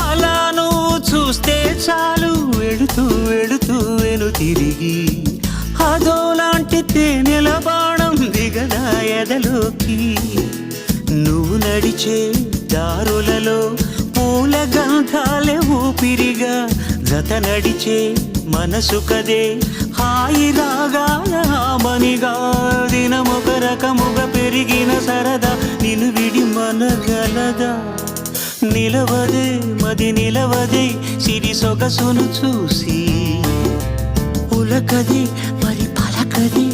అలా నువ్వు చూస్తే చాలు. వెడుతూ వెడుతూ వెను తిరిగి. అదోలాంటి తేనెల బాణం దిగదా ఎదలోకి. నువ్వు నడిచే దారులలో పూల గంధాలే ఊపిరిగా. జత నడిచే మనసు కదే హాయి రాగాల మనిగా దినమొక రకముగా పెరిగిన సరదా నిన్ను విడి మనగలదా నిలవదు మది నిలవది సిరి సొగసును చూసి. ఉలకది మరి పలకది